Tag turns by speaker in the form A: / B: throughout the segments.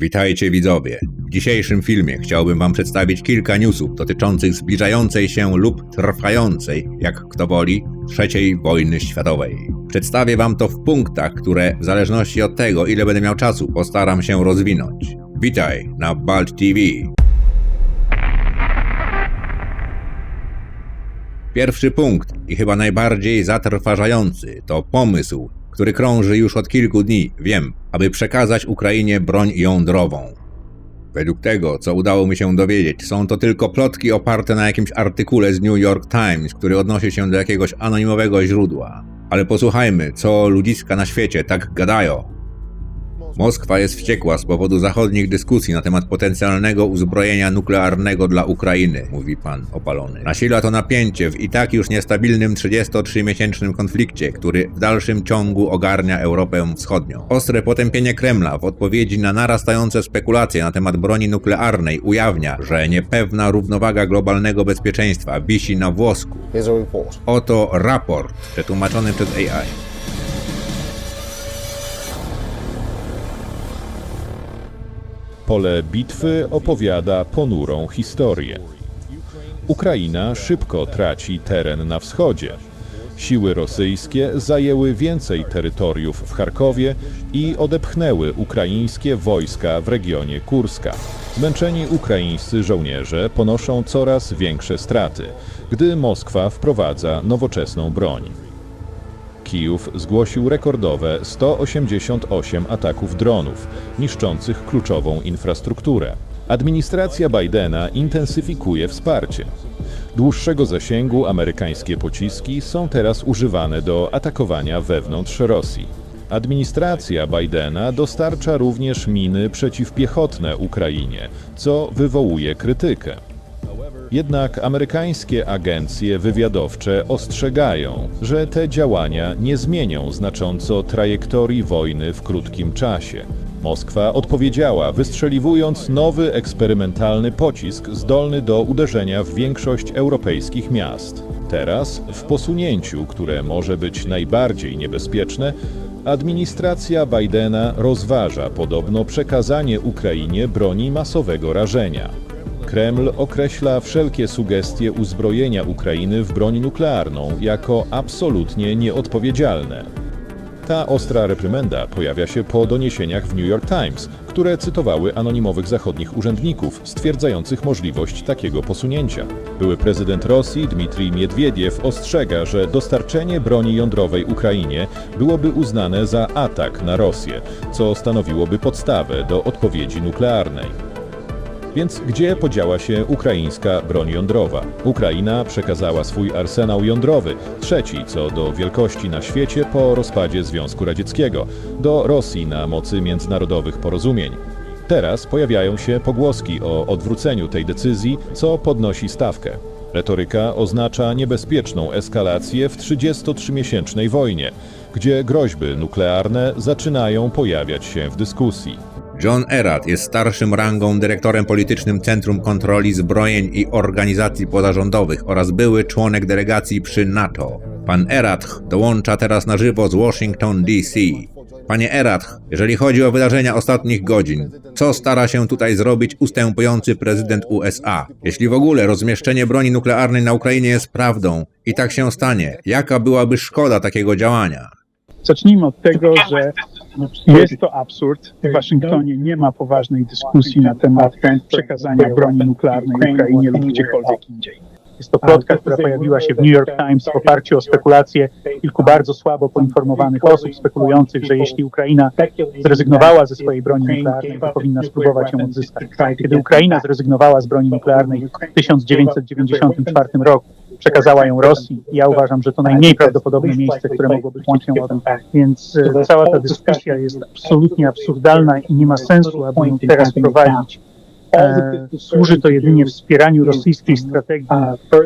A: Witajcie widzowie. W dzisiejszym filmie chciałbym wam przedstawić kilka newsów dotyczących zbliżającej się lub trwającej, jak kto woli, trzeciej wojny światowej. Przedstawię wam to w punktach, które w zależności od tego, ile będę miał czasu, postaram się rozwinąć. Witaj na Balt TV. Pierwszy punkt i chyba najbardziej zatrważający to pomysł, który krąży już od kilku dni, wiem, aby przekazać Ukrainie broń jądrową. Według tego, co udało mi się dowiedzieć, są to tylko plotki oparte na jakimś artykule z New York Times, który odnosi się do jakiegoś anonimowego źródła. Ale posłuchajmy, co ludziska na świecie tak gadają. Moskwa jest wściekła z powodu zachodnich dyskusji na temat potencjalnego uzbrojenia nuklearnego dla Ukrainy, mówi pan opalony. Nasila to napięcie w i tak już niestabilnym 33-miesięcznym konflikcie, który w dalszym ciągu ogarnia Europę Wschodnią. Ostre potępienie Kremla w odpowiedzi na narastające spekulacje na temat broni nuklearnej ujawnia, że niepewna równowaga globalnego bezpieczeństwa wisi na włosku. Oto raport przetłumaczony przez AI.
B: Pole bitwy opowiada ponurą historię. Ukraina szybko traci teren na wschodzie. Siły rosyjskie zajęły więcej terytoriów w Charkowie i odepchnęły ukraińskie wojska w regionie Kurska. Zmęczeni ukraińscy żołnierze ponoszą coraz większe straty, gdy Moskwa wprowadza nowoczesną broń. Kijów zgłosił rekordowe 188 ataków dronów, niszczących kluczową infrastrukturę. Administracja Bidena intensyfikuje wsparcie. Dłuższego zasięgu amerykańskie pociski są teraz używane do atakowania wewnątrz Rosji. Administracja Bidena dostarcza również miny przeciwpiechotne Ukrainie, co wywołuje krytykę. Jednak amerykańskie agencje wywiadowcze ostrzegają, że te działania nie zmienią znacząco trajektorii wojny w krótkim czasie. Moskwa odpowiedziała, wystrzeliwując nowy eksperymentalny pocisk zdolny do uderzenia w większość europejskich miast. Teraz, w posunięciu, które może być najbardziej niebezpieczne, administracja Bidena rozważa podobno przekazanie Ukrainie broni masowego rażenia. Kreml określa wszelkie sugestie uzbrojenia Ukrainy w broń nuklearną jako absolutnie nieodpowiedzialne. Ta ostra reprymenda pojawia się po doniesieniach w New York Times, które cytowały anonimowych zachodnich urzędników stwierdzających możliwość takiego posunięcia. Były prezydent Rosji Dmitrij Miedwiediew ostrzega, że dostarczenie broni jądrowej Ukrainie byłoby uznane za atak na Rosję, co stanowiłoby podstawę do odpowiedzi nuklearnej. Więc gdzie podziała się ukraińska broń jądrowa? Ukraina przekazała swój arsenał jądrowy, trzeci co do wielkości na świecie po rozpadzie Związku Radzieckiego, do Rosji na mocy międzynarodowych porozumień. Teraz pojawiają się pogłoski o odwróceniu tej decyzji, co podnosi stawkę. Retoryka oznacza niebezpieczną eskalację w 33-miesięcznej wojnie, gdzie groźby nuklearne zaczynają pojawiać się w dyskusji.
A: John Erat jest starszym rangą dyrektorem politycznym Centrum Kontroli Zbrojeń i Organizacji Pozarządowych oraz były członek delegacji przy NATO. Pan Erat dołącza teraz na żywo z Washington DC. Panie Erat, jeżeli chodzi o wydarzenia ostatnich godzin, co stara się tutaj zrobić ustępujący prezydent USA? Jeśli w ogóle rozmieszczenie broni nuklearnej na Ukrainie jest prawdą i tak się stanie, jaka byłaby szkoda takiego działania?
C: Zacznijmy od tego, że jest to absurd. W Waszyngtonie nie ma poważnej dyskusji na temat przekazania broni nuklearnej Ukrainie lub gdziekolwiek indziej. Jest to plotka, która pojawiła się w New York Times w oparciu o spekulacje kilku bardzo słabo poinformowanych osób spekulujących, że jeśli Ukraina zrezygnowała ze swojej broni nuklearnej, to powinna spróbować ją odzyskać. Kiedy Ukraina zrezygnowała z broni nuklearnej w 1994 roku, przekazała ją Rosji. Ja uważam, że to najmniej prawdopodobne miejsce, które mogłoby wziąć ją od Więc e, cała ta dyskusja jest absolutnie absurdalna i nie ma sensu, aby ją teraz prowadzić. E, służy to jedynie wspieraniu rosyjskiej strategii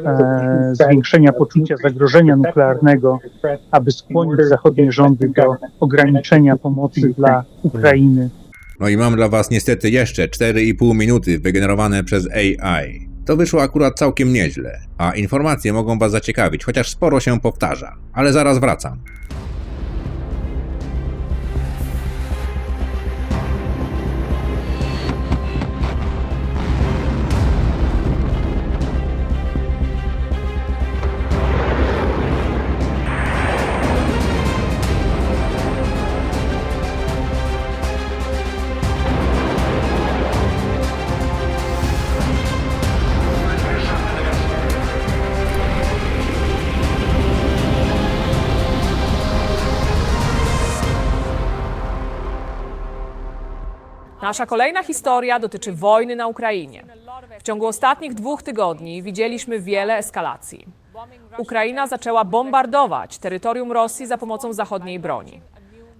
C: e, zwiększenia poczucia zagrożenia nuklearnego, aby skłonić zachodnie rządy do ograniczenia pomocy dla Ukrainy.
A: No i mam dla Was niestety jeszcze 4,5 minuty wygenerowane przez AI. To wyszło akurat całkiem nieźle, a informacje mogą Was zaciekawić, chociaż sporo się powtarza. Ale zaraz wracam.
D: Nasza kolejna historia dotyczy wojny na Ukrainie. W ciągu ostatnich dwóch tygodni widzieliśmy wiele eskalacji. Ukraina zaczęła bombardować terytorium Rosji za pomocą zachodniej broni.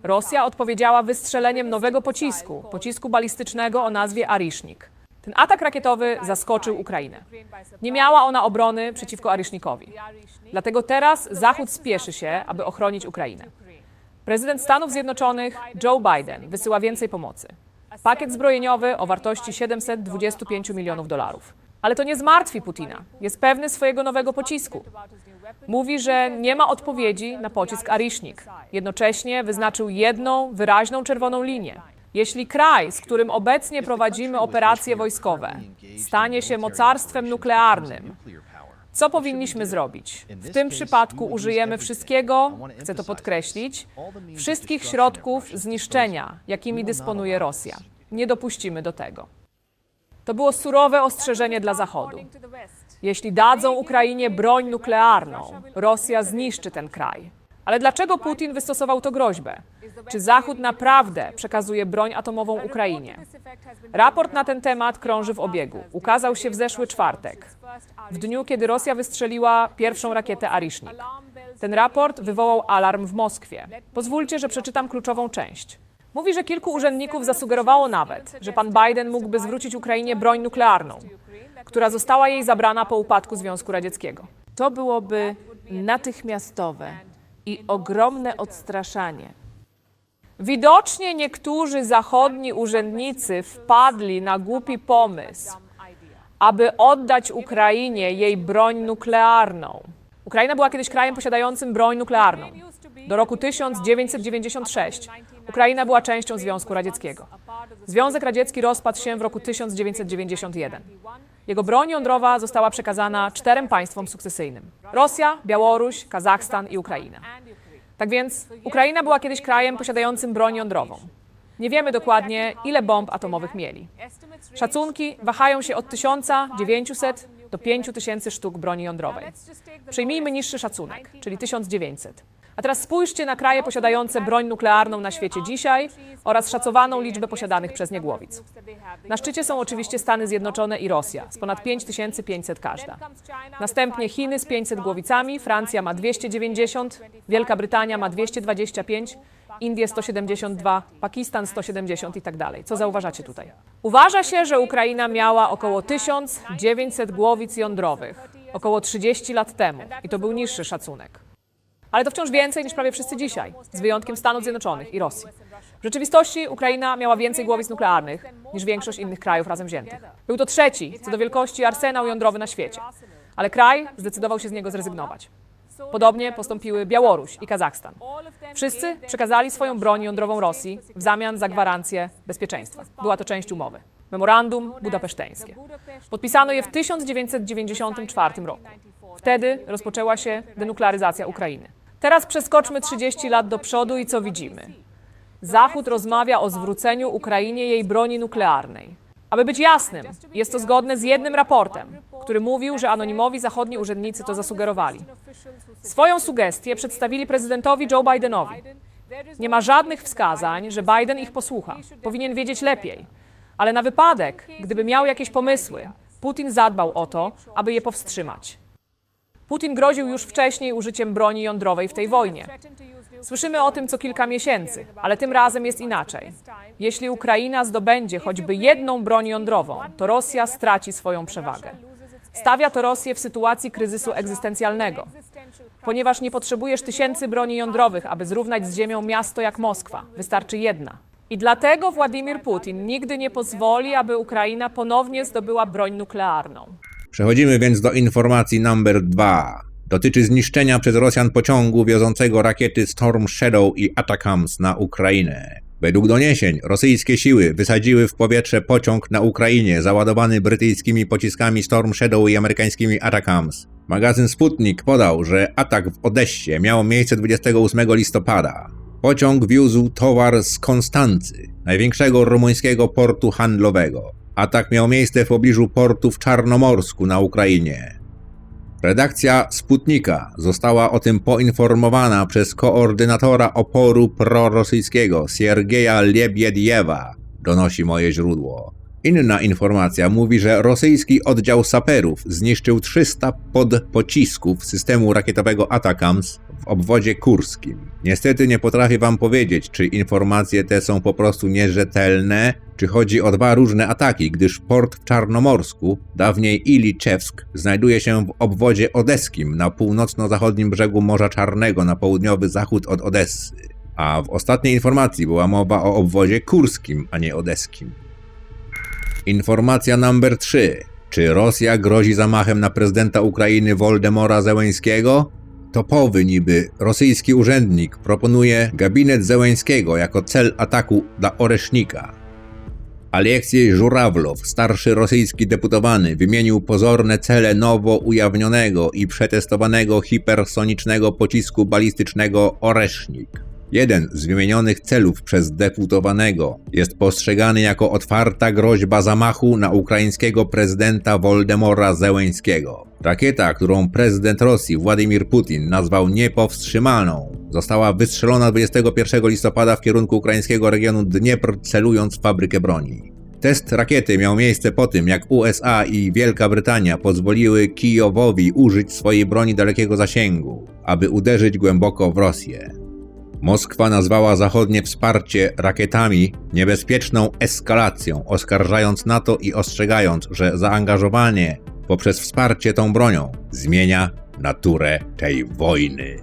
D: Rosja odpowiedziała wystrzeleniem nowego pocisku, pocisku balistycznego o nazwie Arisznik. Ten atak rakietowy zaskoczył Ukrainę. Nie miała ona obrony przeciwko Arisznikowi. Dlatego teraz Zachód spieszy się, aby ochronić Ukrainę. Prezydent Stanów Zjednoczonych Joe Biden wysyła więcej pomocy. Pakiet zbrojeniowy o wartości 725 milionów dolarów. Ale to nie zmartwi Putina. Jest pewny swojego nowego pocisku. Mówi, że nie ma odpowiedzi na pocisk Arisznik. Jednocześnie wyznaczył jedną wyraźną czerwoną linię. Jeśli kraj, z którym obecnie prowadzimy operacje wojskowe, stanie się mocarstwem nuklearnym, co powinniśmy zrobić? W tym przypadku użyjemy wszystkiego, chcę to podkreślić, wszystkich środków zniszczenia, jakimi dysponuje Rosja. Nie dopuścimy do tego. To było surowe ostrzeżenie dla Zachodu. Jeśli dadzą Ukrainie broń nuklearną, Rosja zniszczy ten kraj. Ale dlaczego Putin wystosował to groźbę? Czy Zachód naprawdę przekazuje broń atomową Ukrainie? Raport na ten temat krąży w obiegu. Ukazał się w zeszły czwartek, w dniu, kiedy Rosja wystrzeliła pierwszą rakietę Arisznik. Ten raport wywołał alarm w Moskwie. Pozwólcie, że przeczytam kluczową część. Mówi, że kilku urzędników zasugerowało nawet, że pan Biden mógłby zwrócić Ukrainie broń nuklearną, która została jej zabrana po upadku Związku Radzieckiego. To byłoby natychmiastowe i ogromne odstraszanie. Widocznie niektórzy zachodni urzędnicy wpadli na głupi pomysł, aby oddać Ukrainie jej broń nuklearną. Ukraina była kiedyś krajem posiadającym broń nuklearną. Do roku 1996 Ukraina była częścią Związku Radzieckiego. Związek Radziecki rozpadł się w roku 1991. Jego broń jądrowa została przekazana czterem państwom sukcesyjnym: Rosja, Białoruś, Kazachstan i Ukraina. Tak więc Ukraina była kiedyś krajem posiadającym broń jądrową. Nie wiemy dokładnie, ile bomb atomowych mieli. Szacunki wahają się od 1900 do 5000 sztuk broni jądrowej. Przyjmijmy niższy szacunek, czyli 1900. A teraz spójrzcie na kraje posiadające broń nuklearną na świecie dzisiaj oraz szacowaną liczbę posiadanych przez nie głowic. Na szczycie są oczywiście Stany Zjednoczone i Rosja z ponad 5500 każda. Następnie Chiny z 500 głowicami, Francja ma 290, Wielka Brytania ma 225, Indie 172, Pakistan 170 i tak dalej. Co zauważacie tutaj? Uważa się, że Ukraina miała około 1900 głowic jądrowych około 30 lat temu i to był niższy szacunek. Ale to wciąż więcej niż prawie wszyscy dzisiaj, z wyjątkiem Stanów Zjednoczonych i Rosji. W rzeczywistości Ukraina miała więcej głowic nuklearnych niż większość innych krajów razem wziętych. Był to trzeci co do wielkości arsenał jądrowy na świecie, ale kraj zdecydował się z niego zrezygnować. Podobnie postąpiły Białoruś i Kazachstan. Wszyscy przekazali swoją broń jądrową Rosji w zamian za gwarancję bezpieczeństwa. Była to część umowy. Memorandum budapeszteńskie. Podpisano je w 1994 roku. Wtedy rozpoczęła się denuklearyzacja Ukrainy. Teraz przeskoczmy 30 lat do przodu i co widzimy? Zachód rozmawia o zwróceniu Ukrainie jej broni nuklearnej. Aby być jasnym, jest to zgodne z jednym raportem, który mówił, że anonimowi zachodni urzędnicy to zasugerowali. Swoją sugestię przedstawili prezydentowi Joe Bidenowi. Nie ma żadnych wskazań, że Biden ich posłucha. Powinien wiedzieć lepiej. Ale na wypadek, gdyby miał jakieś pomysły, Putin zadbał o to, aby je powstrzymać. Putin groził już wcześniej użyciem broni jądrowej w tej wojnie. Słyszymy o tym co kilka miesięcy, ale tym razem jest inaczej. Jeśli Ukraina zdobędzie choćby jedną broń jądrową, to Rosja straci swoją przewagę. Stawia to Rosję w sytuacji kryzysu egzystencjalnego, ponieważ nie potrzebujesz tysięcy broni jądrowych, aby zrównać z ziemią miasto jak Moskwa. Wystarczy jedna. I dlatego Władimir Putin nigdy nie pozwoli, aby Ukraina ponownie zdobyła broń nuklearną.
A: Przechodzimy więc do informacji number 2. Dotyczy zniszczenia przez Rosjan pociągu wiozącego rakiety Storm Shadow i Atacams na Ukrainę. Według doniesień rosyjskie siły wysadziły w powietrze pociąg na Ukrainie załadowany brytyjskimi pociskami Storm Shadow i amerykańskimi Atacams. Magazyn Sputnik podał, że atak w Odessie miał miejsce 28 listopada. Pociąg wiózł towar z Konstancy, największego rumuńskiego portu handlowego. Atak miał miejsce w pobliżu portu w Czarnomorsku na Ukrainie. Redakcja Sputnika została o tym poinformowana przez koordynatora oporu prorosyjskiego Siergieja Lebiediewa. donosi moje źródło. Inna informacja mówi, że rosyjski oddział saperów zniszczył 300 podpocisków systemu rakietowego Atakams w obwodzie kurskim. Niestety nie potrafię wam powiedzieć, czy informacje te są po prostu nierzetelne, czy chodzi o dwa różne ataki, gdyż port w Czarnomorsku, dawniej Iliczewsk, znajduje się w obwodzie odeskim na północno-zachodnim brzegu Morza Czarnego na południowy zachód od Odessy. A w ostatniej informacji była mowa o obwodzie kurskim, a nie odeskim. Informacja numer 3. Czy Rosja grozi zamachem na prezydenta Ukrainy Woldemora Zełęńskiego? Topowy niby rosyjski urzędnik proponuje gabinet Zełęńskiego jako cel ataku dla Oresznika. Aleksiej Żurawlow, starszy rosyjski deputowany, wymienił pozorne cele nowo ujawnionego i przetestowanego hipersonicznego pocisku balistycznego Oresznik. Jeden z wymienionych celów przez deputowanego jest postrzegany jako otwarta groźba zamachu na ukraińskiego prezydenta Woldemora Zełęńskiego. Rakieta, którą prezydent Rosji Władimir Putin nazwał niepowstrzymaną, została wystrzelona 21 listopada w kierunku ukraińskiego regionu Dniepr, celując w fabrykę broni. Test rakiety miał miejsce po tym, jak USA i Wielka Brytania pozwoliły Kijowowi użyć swojej broni dalekiego zasięgu, aby uderzyć głęboko w Rosję. Moskwa nazwała zachodnie wsparcie rakietami niebezpieczną eskalacją, oskarżając NATO i ostrzegając, że zaangażowanie poprzez wsparcie tą bronią zmienia naturę tej wojny.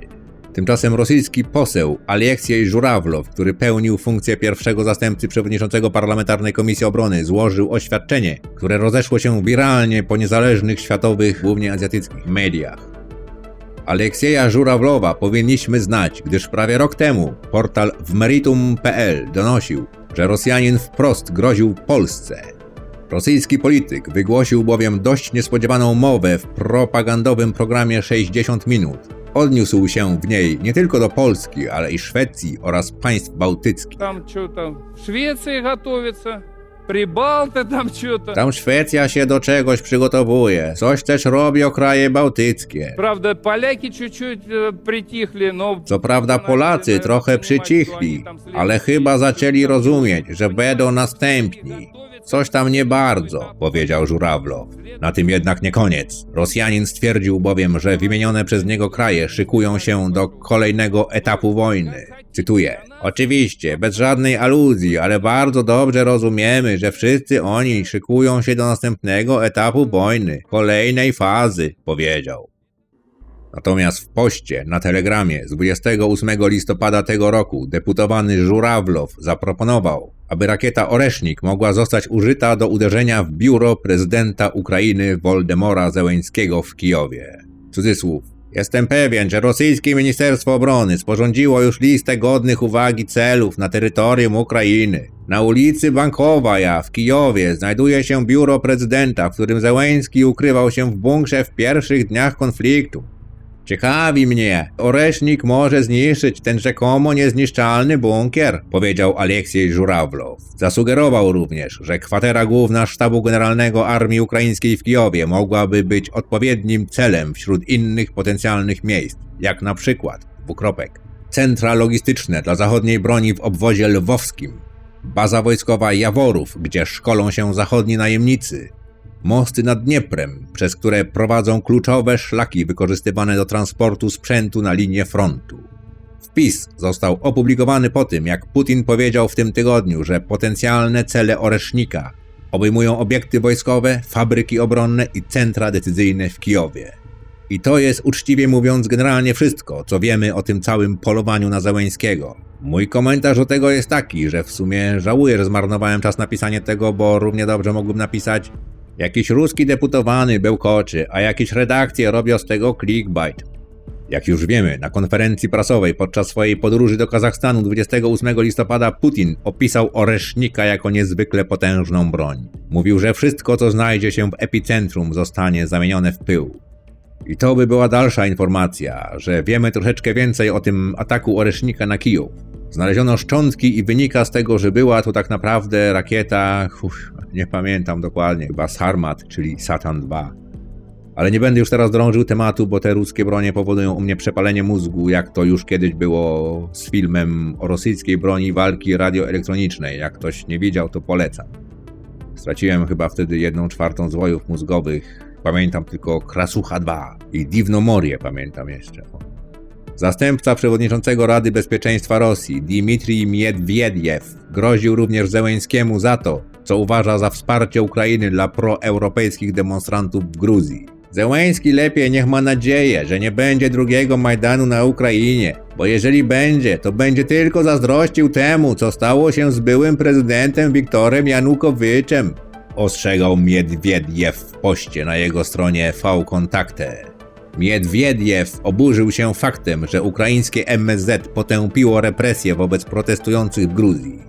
A: Tymczasem rosyjski poseł Aleksiej Żurawlow, który pełnił funkcję pierwszego zastępcy przewodniczącego Parlamentarnej Komisji Obrony, złożył oświadczenie, które rozeszło się wiralnie po niezależnych światowych, głównie azjatyckich mediach. Aleksieja Żurawlowa powinniśmy znać, gdyż prawie rok temu portal wmeritum.pl donosił, że Rosjanin wprost groził Polsce. Rosyjski polityk wygłosił bowiem dość niespodziewaną mowę w propagandowym programie 60 minut. Odniósł się w niej nie tylko do Polski, ale i Szwecji oraz państw bałtyckich.
E: Tam, co tam, w Szwecji. Прибалты там что-то.
A: Tam Szwecja się do czegoś przygotowuje, coś też robi o kraje bałtyckie.
E: Правда, поляки чуть-чуть э, притихли, но...
A: Co prawda Polacy trochę przycichli, ale chyba zaczęli rozumieć, że będą następni. Coś tam nie bardzo, powiedział Żurawlow. Na tym jednak nie koniec. Rosjanin stwierdził bowiem, że wymienione przez niego kraje szykują się do kolejnego etapu wojny. Cytuję: Oczywiście, bez żadnej aluzji, ale bardzo dobrze rozumiemy, że wszyscy oni szykują się do następnego etapu wojny, kolejnej fazy, powiedział. Natomiast w poście na telegramie z 28 listopada tego roku deputowany Żurawlow zaproponował, aby rakieta Oresznik mogła zostać użyta do uderzenia w biuro prezydenta Ukrainy Woldemora Zełęńskiego w Kijowie. Cudzysłów. Jestem pewien, że rosyjskie Ministerstwo Obrony sporządziło już listę godnych uwagi celów na terytorium Ukrainy. Na ulicy Bankowaja w Kijowie znajduje się biuro prezydenta, w którym Zełęński ukrywał się w bunkrze w pierwszych dniach konfliktu. Ciekawi mnie, Oresznik może zniszczyć ten rzekomo niezniszczalny bunkier, powiedział Aleksiej Żurawlow. Zasugerował również, że kwatera główna Sztabu Generalnego Armii Ukraińskiej w Kijowie mogłaby być odpowiednim celem wśród innych potencjalnych miejsc, jak na przykład, dwukropek, centra logistyczne dla zachodniej broni w obwozie lwowskim, baza wojskowa Jaworów, gdzie szkolą się zachodni najemnicy, mosty nad Dnieprem, przez które prowadzą kluczowe szlaki wykorzystywane do transportu sprzętu na linię frontu. Wpis został opublikowany po tym, jak Putin powiedział w tym tygodniu, że potencjalne cele Oresznika obejmują obiekty wojskowe, fabryki obronne i centra decyzyjne w Kijowie. I to jest uczciwie mówiąc generalnie wszystko, co wiemy o tym całym polowaniu na Zełęńskiego. Mój komentarz do tego jest taki, że w sumie żałuję, że zmarnowałem czas na pisanie tego, bo równie dobrze mógłbym napisać Jakiś ruski deputowany bełkoczy, a jakieś redakcje robią z tego clickbait. Jak już wiemy, na konferencji prasowej podczas swojej podróży do Kazachstanu 28 listopada Putin opisał Oresznika jako niezwykle potężną broń. Mówił, że wszystko co znajdzie się w epicentrum zostanie zamienione w pył. I to by była dalsza informacja, że wiemy troszeczkę więcej o tym ataku Oresznika na Kijów. Znaleziono szczątki i wynika z tego, że była to tak naprawdę rakieta, nie pamiętam dokładnie, chyba Sarmat, czyli Satan 2. Ale nie będę już teraz drążył tematu, bo te ruskie bronie powodują u mnie przepalenie mózgu, jak to już kiedyś było z filmem o rosyjskiej broni walki radioelektronicznej. Jak ktoś nie widział, to polecam. Straciłem chyba wtedy jedną czwartą zwojów mózgowych. Pamiętam tylko Krasucha 2 i Divnomorje pamiętam jeszcze. Zastępca przewodniczącego Rady Bezpieczeństwa Rosji, Dmitrij Miedwiediew, groził również Zełęńskiemu za to, co uważa za wsparcie Ukrainy dla proeuropejskich demonstrantów w Gruzji. Zełęński lepiej niech ma nadzieję, że nie będzie drugiego Majdanu na Ukrainie, bo jeżeli będzie, to będzie tylko zazdrościł temu, co stało się z byłym prezydentem Wiktorem Janukowiczem, ostrzegał Miedwiediew w poście na jego stronie V-Kontakte. Miedwiediew oburzył się faktem, że ukraińskie MSZ potępiło represje wobec protestujących w Gruzji.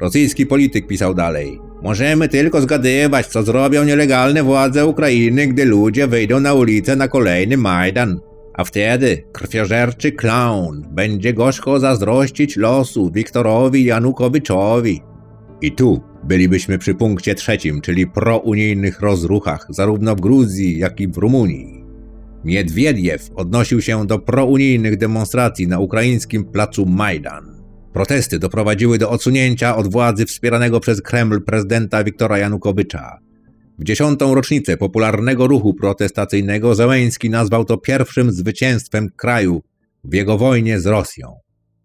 A: Rosyjski polityk pisał dalej: Możemy tylko zgadywać, co zrobią nielegalne władze Ukrainy, gdy ludzie wyjdą na ulicę na kolejny Majdan. A wtedy krwiożerczy klaun będzie gorzko zazdrościć losu Wiktorowi Janukowiczowi. I tu bylibyśmy przy punkcie trzecim, czyli prounijnych rozruchach, zarówno w Gruzji, jak i w Rumunii. Miedwiediew odnosił się do prounijnych demonstracji na ukraińskim placu Majdan. Protesty doprowadziły do odsunięcia od władzy wspieranego przez Kreml prezydenta Wiktora Janukowycza. W dziesiątą rocznicę popularnego ruchu protestacyjnego Zełęński nazwał to pierwszym zwycięstwem kraju w jego wojnie z Rosją.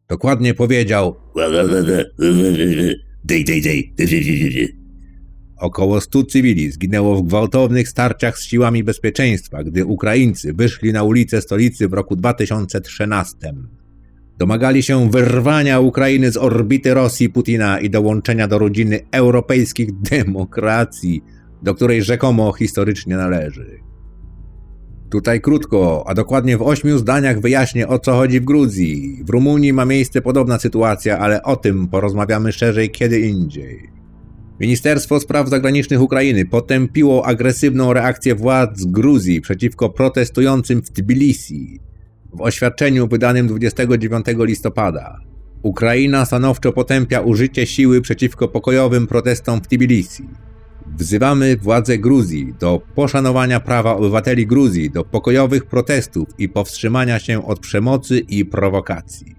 A: Dokładnie powiedział Około 100 cywili zginęło w gwałtownych starciach z siłami bezpieczeństwa, gdy Ukraińcy wyszli na ulice stolicy w roku 2013. Domagali się wyrwania Ukrainy z orbity Rosji Putina i dołączenia do rodziny europejskich demokracji, do której rzekomo historycznie należy. Tutaj krótko, a dokładnie w ośmiu zdaniach wyjaśnię o co chodzi w Gruzji. W Rumunii ma miejsce podobna sytuacja, ale o tym porozmawiamy szerzej kiedy indziej. Ministerstwo Spraw Zagranicznych Ukrainy potępiło agresywną reakcję władz Gruzji przeciwko protestującym w Tbilisi. W oświadczeniu wydanym 29 listopada Ukraina stanowczo potępia użycie siły przeciwko pokojowym protestom w Tbilisi. Wzywamy władze Gruzji do poszanowania prawa obywateli Gruzji do pokojowych protestów i powstrzymania się od przemocy i prowokacji.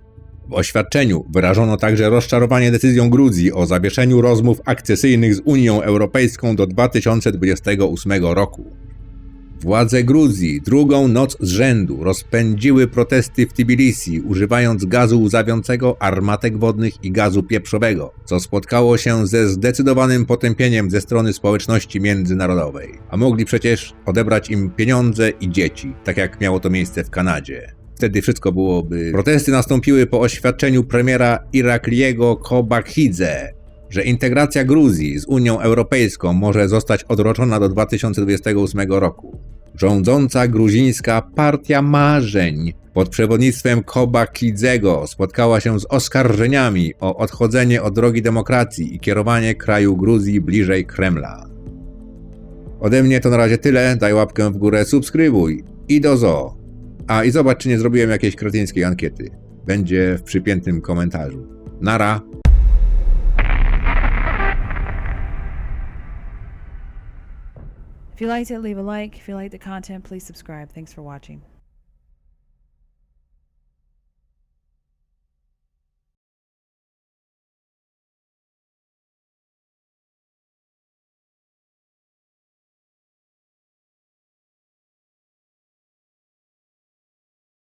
A: W oświadczeniu wyrażono także rozczarowanie decyzją Gruzji o zawieszeniu rozmów akcesyjnych z Unią Europejską do 2028 roku. Władze Gruzji drugą noc z rzędu rozpędziły protesty w Tbilisi, używając gazu łzawiącego, armatek wodnych i gazu pieprzowego, co spotkało się ze zdecydowanym potępieniem ze strony społeczności międzynarodowej. A mogli przecież odebrać im pieniądze i dzieci, tak jak miało to miejsce w Kanadzie. Wtedy wszystko byłoby. Protesty nastąpiły po oświadczeniu premiera Irakliego Kobakhidze, że integracja Gruzji z Unią Europejską może zostać odroczona do 2028 roku. Rządząca gruzińska Partia Marzeń pod przewodnictwem Koba Kidzego spotkała się z oskarżeniami o odchodzenie od drogi demokracji i kierowanie kraju Gruzji bliżej Kremla. Ode mnie to na razie tyle. Daj łapkę w górę, subskrybuj i do zo. A i zobacz, czy nie zrobiłem jakiejś kretyńskiej ankiety. Będzie w przypiętym komentarzu. Nara.
F: If you liked it, leave a like. If you liked the content, please subscribe. Thanks for watching.